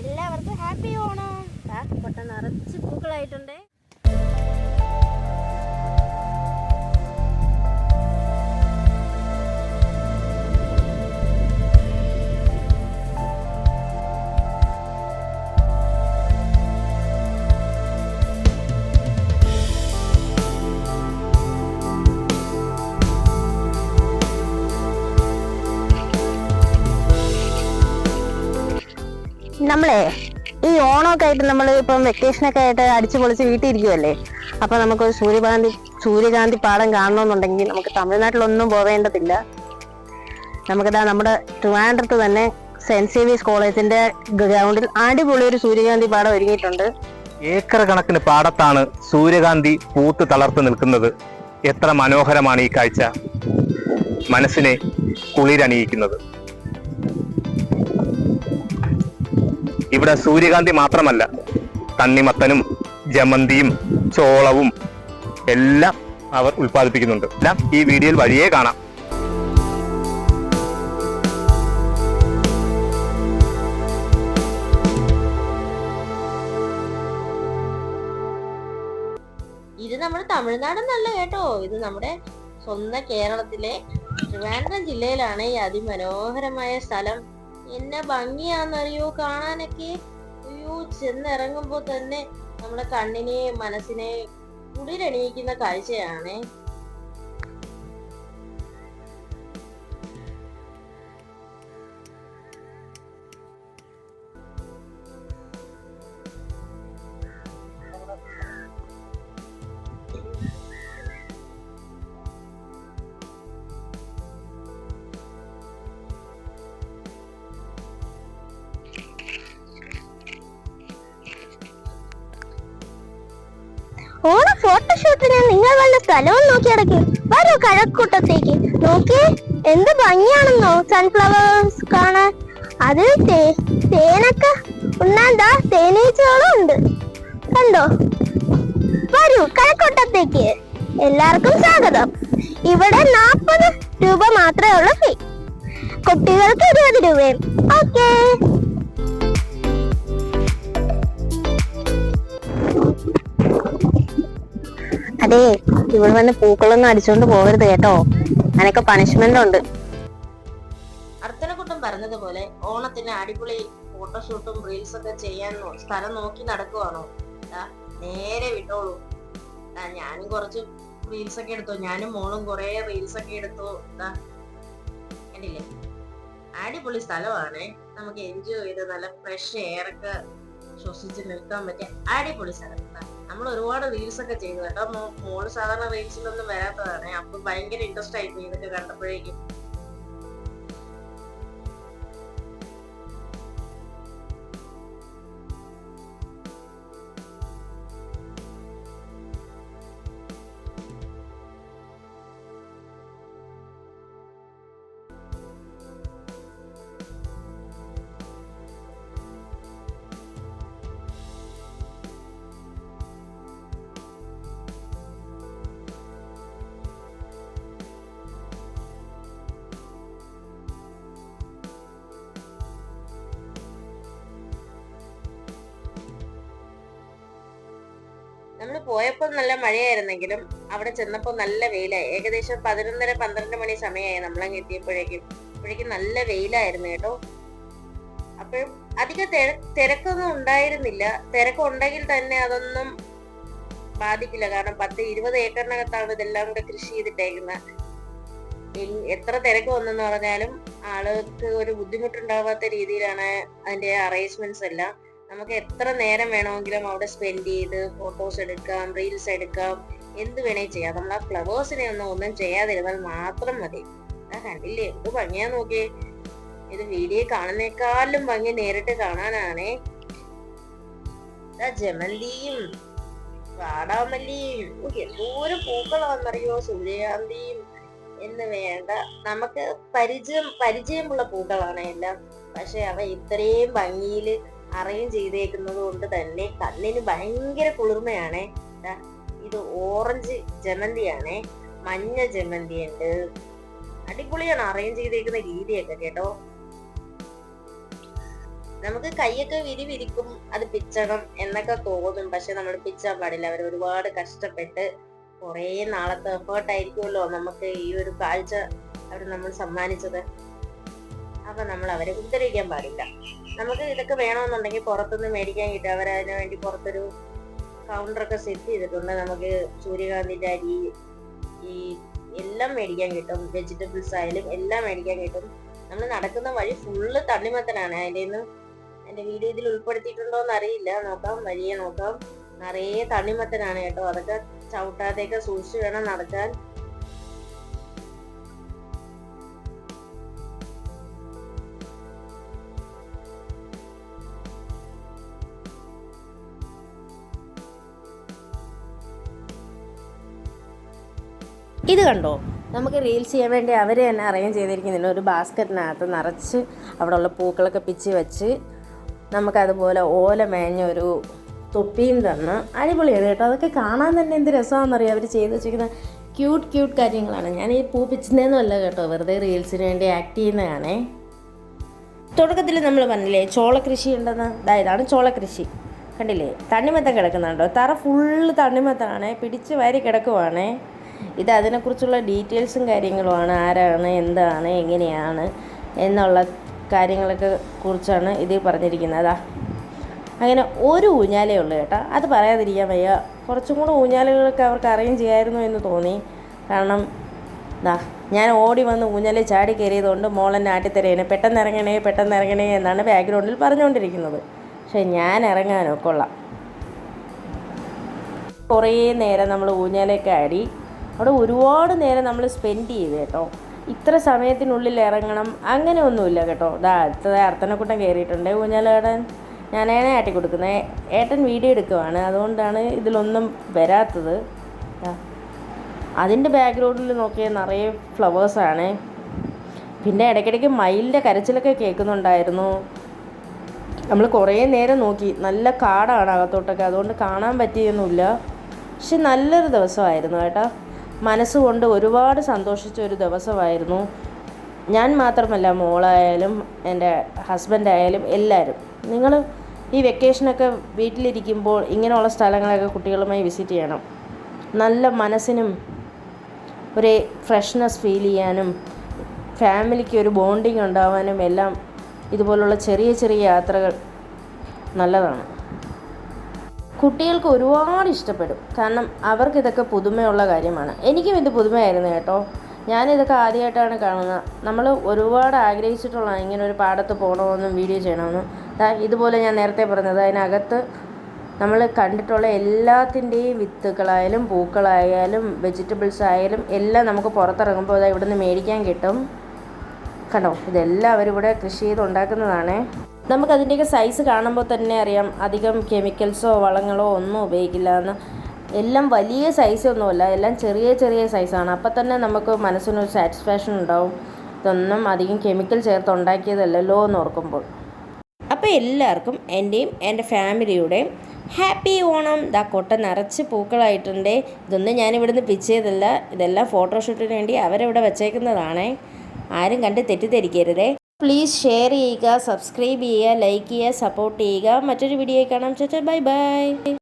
എല്ലാവർക്കും ഹാപ്പി ഓണം. ദാ കൊട്ട നിറച്ച് പൂക്കളായിട്ടുണ്ട്. നമ്മളെ ഈ ഓണമൊക്കെ ആയിട്ട് നമ്മൾ ഇപ്പം വെക്കേഷനൊക്കെ ആയിട്ട് അടിച്ചു പൊളിച്ച് വീട്ടിൽ ഇരിക്കുമല്ലേ അപ്പൊ നമുക്ക് സൂര്യകാന്തി സൂര്യകാന്തി പാടം കാണണമെന്നുണ്ടെങ്കിൽ നമുക്ക് തമിഴ്നാട്ടിലൊന്നും പോവേണ്ടതില്ല. നമുക്കിതാ നമ്മുടെ ട്രിവാൻഡ്രത്ത് തന്നെ സെന്റ് സേവിയസ് കോളേജിന്റെ ഗ്രൗണ്ടിൽ അടിപൊളി ഒരു സൂര്യകാന്തി പാടം ഒരുങ്ങിയിട്ടുണ്ട്. ഏക്കർ കണക്കിന് പാടത്താണ് സൂര്യകാന്തി പൂത്ത് തളർത്ത് നിൽക്കുന്നത്. എത്ര മനോഹരമാണ് ഈ കാഴ്ച. മനസ്സിനെ കുളിരണിയിക്കുന്നത്. ഇവിടെ സൂര്യകാന്തി മാത്രമല്ല. തണ്ണിമത്തനും ജമന്തിയും ചോളവും എല്ലാം അവർ ഉൽപ്പാദിപ്പിക്കുന്നുണ്ട്. എല്ലാം ഈ വീഡിയോയിൽ വഴിയേ കാണാം. ഇത് നമ്മുടെ തമിഴ്നാടെന്നല്ല കേട്ടോ. ഇത് നമ്മുടെ സ്വന്തം കേരളത്തിലെ ട്രിവാൻഡ്രം ജില്ലയിലാണ് ഈ അതിമനോഹരമായ സ്ഥലം എന്നെ ഭംഗിയാന്നറിയോ കാണാനൊക്കെ. അയ്യോ ചെന്നിറങ്ങുമ്പോ തന്നെ നമ്മുടെ കണ്ണിനെ മനസ്സിനെ കുളിരണിയിക്കുന്ന കാഴ്ചയാണ്. ഓണ ഫോട്ടോഷൂട്ടിന് നിങ്ങൾ വല്ല സ്ഥലവും നോക്കി അടക്കി വരൂ കഴക്കൂട്ടത്തേക്ക്. നോക്കിയേ എന്ത് ഭംഗിയാണെന്നോ സൺഫ്ലവേഴ്സ് കാണാൻ. അതിൽ തേ- തേനൊക്കെ ഉണ്ണാന്താ തേനീച്ചകളും ഉണ്ട്. കണ്ടോ? വരൂ കഴക്കൂട്ടത്തേക്ക്. എല്ലാവർക്കും സ്വാഗതം. ഇവിടെ നാൽപ്പത് രൂപ മാത്രമേ ഉള്ളൂ ഫീ കുട്ടികൾക്ക് ഇരുപത് രൂപയും അതെ ഇവിടെ വന്ന് പൂക്കളൊന്നും അടിച്ചോണ്ട് പോകരുത് കേട്ടോ. അതിനൊക്കെ പണിഷ്മെന്റ് ഉണ്ട്. അർച്ചനക്കുട്ടൻ പറഞ്ഞതുപോലെ ഓണത്തിന് അടിപൊളി ഫോട്ടോഷൂട്ടും റീൽസ് ഒക്കെ ചെയ്യാൻ സ്ഥലം നോക്കി നടക്കുവാണോ? നേരെ വിട്ടോളൂ. ഞാനും കുറച്ച് റീൽസ് ഒക്കെ എടുത്തു. ഞാനും മോളും കുറെ റീൽസ് ഒക്കെ എടുത്തു. കണ്ടില്ലേ? അടിപൊളി സ്ഥലമാണ് നമുക്ക് എൻജോയ് ചെയ്ത് നല്ല ഫ്രഷ് എയർ ഒക്കെ ശ്വസിച്ച് നിൽക്കാൻ പറ്റിയ അടിപൊളി സ്ഥലം. നമ്മൾ ഒരുപാട് റീൽസ് ഒക്കെ ചെയ്തു. കേട്ടോ മോൾ സാധാരണ റീൽസിലൊന്നും വരാത്തതാണ്. അപ്പൊ ഭയങ്കര ഇൻട്രസ്റ്റ് ആയിരുന്നു ഇതൊക്കെ കണ്ടപ്പോഴേക്കും. പോയപ്പോൾ നല്ല മഴയായിരുന്നെങ്കിലും അവിടെ ചെന്നപ്പോൾ നല്ല വെയിലായി. ഏകദേശം പതിനൊന്നര പന്ത്രണ്ട് മണി സമയമായി നമ്മളങ്ങ് എത്തിയപ്പോഴേക്കും. അപ്പോഴേക്കും നല്ല വെയിലായിരുന്നു കേട്ടോ. അപ്പോഴും അധികം തിര- തിരക്കൊന്നും ഉണ്ടായിരുന്നില്ല. തിരക്കുണ്ടെങ്കിൽ തന്നെ അതൊന്നും ബാധിക്കില്ല. കാരണം പത്ത് ഇരുപത് ഏക്കറിനകത്താണ് ഇതെല്ലാം കൂടെ കൃഷി ചെയ്തിട്ടേക്കുന്നത്. എത്ര തിരക്ക് വന്നെന്ന് പറഞ്ഞാലും ആളുകൾക്ക് ഒരു ബുദ്ധിമുട്ടുണ്ടാവാത്ത രീതിയിലാണ് അതിന്റെ അറേഞ്ച്മെന്റ്സ് എല്ലാം. നമുക്ക് എത്ര നേരം വേണമെങ്കിലും അവിടെ സ്പെൻഡ് ചെയ്ത് ഫോട്ടോസ് എടുക്കാം റീൽസ് എടുക്കാം എന്ത് വേണേ ചെയ്യാം. നമ്മൾ ആ ഫ്ലവേഴ്സിനെ ഒന്നും ഒന്നും ചെയ്യാതിരുന്നാൽ മാത്രം മതി. ആ കണ്ടില്ലേ? എന്ത് ഭംഗിയാ നോക്കിയേ. ഇത് വീഡിയോ കാണുന്നേക്കാളും ഭംഗി നേരിട്ട് കാണാനാണേ. ജമന്തിയും വാടാമല്ലിയും. എന്തോരം പൂക്കളാണെന്നറിയോ? സൂര്യകാന്തിയും എന്ന് വേണ്ട. നമുക്ക് പരിചയം പരിചയമുള്ള പൂക്കളാണ് എല്ലാം. പക്ഷെ അവ ഇത്രയും ഭംഗിയിൽ അറേഞ്ച് ചെയ്തേക്കുന്നത് കൊണ്ട് തന്നെ കണ്ണിന് ഭയങ്കര കുളിർമയാണ്. ഇത് ഓറഞ്ച് ജമന്തിയാണ്. മഞ്ഞ ജമന്തി ഉണ്ട് അടിപൊളിയാണ് അറേഞ്ച് ചെയ്തേക്കുന്ന രീതിയൊക്കെ കേട്ടോ. നമുക്ക് കൈയൊക്കെ വിരി വിരിക്കും. അത് പിച്ചണം എന്നൊക്കെ തോന്നും. പക്ഷെ നമ്മൾ പിച്ചാൻ പാടില്ല. അവർ ഒരുപാട് കഷ്ടപ്പെട്ട് കുറേ നാളത്തെ എഫേർട്ട് ആയിരിക്കുമല്ലോ നമുക്ക് ഈ ഒരു കാഴ്ച അവർ നമ്മൾ സമ്മാനിച്ചത്. അപ്പൊ നമ്മൾ അവരെ ഉപദ്രവിക്കാൻ പാടില്ല. നമുക്ക് ഇതൊക്കെ വേണമെന്നുണ്ടെങ്കിൽ പുറത്തുനിന്ന് മേടിക്കാൻ കിട്ടും. അവരതിനു വേണ്ടി പുറത്തൊരു കൗണ്ടറൊക്കെ സെറ്റ് ചെയ്തിട്ടുണ്ട്. നമുക്ക് സൂര്യകാന്തിന്റെ അരി ഈ എല്ലാം മേടിക്കാൻ കിട്ടും. വെജിറ്റബിൾസ് ആയാലും എല്ലാം മേടിക്കാൻ കിട്ടും. നമ്മൾ നടക്കുന്ന വഴി ഫുള്ള് തണ്ണിമത്തനാണ്. അതിന്റെ എന്റെ വീഡിയോ ഇതിൽ ഉൾപ്പെടുത്തിയിട്ടുണ്ടോ എന്ന് അറിയില്ല നോക്കാം. വഴിയെ നോക്കാം. നിറയെ തണ്ണിമത്തനാണ് കേട്ടോ. അതൊക്കെ ചവിട്ടാതെയൊക്കെ സൂക്ഷിച്ച് വേണം നടക്കാൻ. ഇത് കണ്ടോ? നമുക്ക് റീൽസ് ചെയ്യാൻ വേണ്ടി അവർ തന്നെ അറേഞ്ച് ചെയ്തിരിക്കുന്നില്ല. ഒരു ബാസ്ക്കറ്റിനകത്ത് നിറച്ച് അവിടെ ഉള്ള പൂക്കളൊക്കെ പിച്ച് വെച്ച് നമുക്കതുപോലെ ഓല മേഞ്ഞ ഒരു തൊപ്പിയും തന്ന് അടിപൊളിയാണ് കേട്ടോ. അതൊക്കെ കാണാൻ തന്നെ എന്ത് രസമാണെന്നറിയാം? അവർ ചെയ്ത് വെച്ചിരിക്കുന്ന ക്യൂട്ട് ക്യൂട്ട് കാര്യങ്ങളാണ്. ഞാൻ ഈ പൂ പിച്ചുന്നതെന്നല്ല കേട്ടോ. വെറുതെ റീൽസിന് വേണ്ടി ആക്ട് ചെയ്യുന്നതാണേ. തുടക്കത്തിൽ നമ്മൾ പറഞ്ഞില്ലേ ചോള കൃഷി ഉണ്ടെന്ന്? ദാ ഇതാണ് ചോളകൃഷി. കണ്ടില്ലേ? തണ്ണിമത്തം കിടക്കുന്നുണ്ടോ തറ ഫുള്ള് തണ്ണിമത്തമാണേ പിടിച്ച് വാരി കിടക്കുവാണേ. ഇത് അതിനെക്കുറിച്ചുള്ള ഡീറ്റെയിൽസും കാര്യങ്ങളുമാണ്. ആരാണ് എന്താണ് എങ്ങനെയാണ് എന്നുള്ള കാര്യങ്ങളൊക്കെ കുറിച്ചാണ് ഇതിൽ പറഞ്ഞിരിക്കുന്നത്. അങ്ങനെ ഒരു ഊഞ്ഞാലേ ഉള്ളൂ കേട്ടോ. അത് പറയാതിരിക്കാൻ വയ്യ. കുറച്ചും കൂടെ ഊഞ്ഞാലുകളൊക്കെ അവർക്ക് അറിയും ചെയ്യായിരുന്നു എന്ന് തോന്നി. കാരണം ദാ ഞാൻ ഓടി വന്ന് ഊഞ്ഞാലെ ചാടി കയറിയതുകൊണ്ട് മോളെന്നെ ആട്ടിത്തരേനെ. പെട്ടെന്ന് ഇറങ്ങണേ പെട്ടെന്ന് ഇറങ്ങണേ എന്നാണ് ബാക്ക്ഗ്രൗണ്ടിൽ പറഞ്ഞുകൊണ്ടിരിക്കുന്നത്. പക്ഷേ ഞാൻ ഇറങ്ങാനൊക്കെ കൊള്ളാം. കുറേ നേരം നമ്മൾ ഊഞ്ഞാലൊക്കെ ആടി അവിടെ ഒരുപാട് നേരം നമ്മൾ സ്പെൻഡ് ചെയ്ത് കേട്ടോ. ഇത്ര സമയത്തിനുള്ളിൽ ഇറങ്ങണം അങ്ങനെ ഒന്നുമില്ല കേട്ടോ. ഇതാ അടുത്തത് അർത്തനക്കുട്ടം കയറിയിട്ടുണ്ട്. ഊഞ്ഞാലേടൻ ഞാനേനെ ആട്ടി കൊടുക്കുന്നത് ഏട്ടൻ വീഡിയോ എടുക്കുവാണ്. അതുകൊണ്ടാണ് ഇതിലൊന്നും വരാത്തത്. ദാ. അതിന്റെ ബാക്ക്ഗ്രൗണ്ടിൽ നോക്കിയാൽ നിറയെ ഫ്ലവേഴ്സാണ് പിന്നെ ഇടയ്ക്കിടയ്ക്ക് മയിലിന്റെ കരച്ചിലൊക്കെ കേൾക്കുന്നുണ്ടായിരുന്നു. നമ്മൾ കുറേ നേരം നോക്കി. നല്ല കാടാണ് അകത്തോട്ടൊക്കെ. അതുകൊണ്ട് കാണാൻ പറ്റിയൊന്നുമില്ല. പക്ഷെ നല്ലൊരു ദിവസമായിരുന്നു കേട്ടോ. മനസ്സുകൊണ്ട് ഒരുപാട് സന്തോഷിച്ച ഒരു ദിവസമായിരുന്നു. ഞാൻ മാത്രമല്ല മോളായാലും എന്റെ ഹസ്ബൻഡായാലും എല്ലാവരും. നിങ്ങൾ ഈ വെക്കേഷനൊക്കെ വീട്ടിലിരിക്കുമ്പോൾ ഇങ്ങനെയുള്ള സ്ഥലങ്ങളൊക്കെ കുട്ടികളുമായി വിസിറ്റ് ചെയ്യണം. നല്ല മനസ്സിനും ഒരു ഫ്രഷ്നെസ് ഫീൽ ചെയ്യാനും ഫാമിലിക്ക് ഒരു ബോണ്ടിങ് ഉണ്ടാവാനും എല്ലാം ഇതുപോലുള്ള ചെറിയ ചെറിയ യാത്രകൾ നല്ലതാണ്. കുട്ടികൾക്ക് ഒരുപാട് ഇഷ്ടപ്പെടും. കാരണം അവർക്ക് ഇതൊക്കെ പുതുമയുള്ള കാര്യമാണ്. എനിക്കും ഇത് പുതുമയായിരുന്നു കേട്ടോ. ഞാനിതൊക്കെ ആദ്യമായിട്ടാണ് കാണുന്നത്. നമ്മൾ ഒരുപാട് ആഗ്രഹിച്ചിട്ടുള്ള ഇങ്ങനെ ഒരു പാടത്ത് പോകണമെന്നും വീഡിയോ ചെയ്യണമെന്നും. ഇതുപോലെ ഞാൻ നേരത്തെ പറഞ്ഞത്. അതിനകത്ത് നമ്മൾ കണ്ടിട്ടുള്ള എല്ലാത്തിന്റെയും വിത്തുകളായാലും പൂക്കളായാലും വെജിറ്റബിൾസ് ആയാലും എല്ലാം നമുക്ക് പുറത്തിറങ്ങുമ്പോൾ അത് ഇവിടുന്ന് മേടിക്കാൻ കിട്ടും. കണ്ടോ? ഇതെല്ലാം അവരിവിടെ കൃഷി ചെയ്ത് ഉണ്ടാക്കുന്നതാണ്. നമുക്കതിന്റെയൊക്കെ സൈസ് കാണുമ്പോൾ തന്നെ അറിയാം. അധികം കെമിക്കൽസോ വളങ്ങളോ ഒന്നും ഉപയോഗിക്കില്ല എന്ന്. എല്ലാം വലിയ സൈസൊന്നുമല്ല എല്ലാം ചെറിയ ചെറിയ സൈസാണ് അപ്പോൾ തന്നെ നമുക്ക് മനസ്സിനൊരു സാറ്റിസ്ഫാക്ഷൻ ഉണ്ടാവും. ഇതൊന്നും അധികം കെമിക്കൽ ചേർത്ത് ഉണ്ടാക്കിയതല്ലല്ലോ എന്ന് ഓർക്കുമ്പോൾ. അപ്പോൾ എല്ലാവർക്കും എന്റെയും എന്റെ ഫാമിലിയുടെയും ഹാപ്പി ഓണം. ദാ കൊട്ട നിറച്ച് പൂക്കളായിട്ടുണ്ട്. ഇതൊന്നും ഞാനിവിടുന്ന് പിച്ചതല്ല ഇതെല്ലാം ഫോട്ടോഷൂട്ടിന് വേണ്ടി അവരവിടെ വെച്ചേക്കുന്നതാണേ. ആരും കണ്ട് തെറ്റിദ്ധരിക്കരുതേ. പ്ലീസ് ഷെയർ ചെയ്യുക സബ്സ്ക്രൈബ് ചെയ്യുക ലൈക്ക് ചെയ്യുക സപ്പോർട്ട് ചെയ്യുക. മറ്റൊരു വീഡിയോ കാണാം. ചേച്ചാ ബൈ ബൈ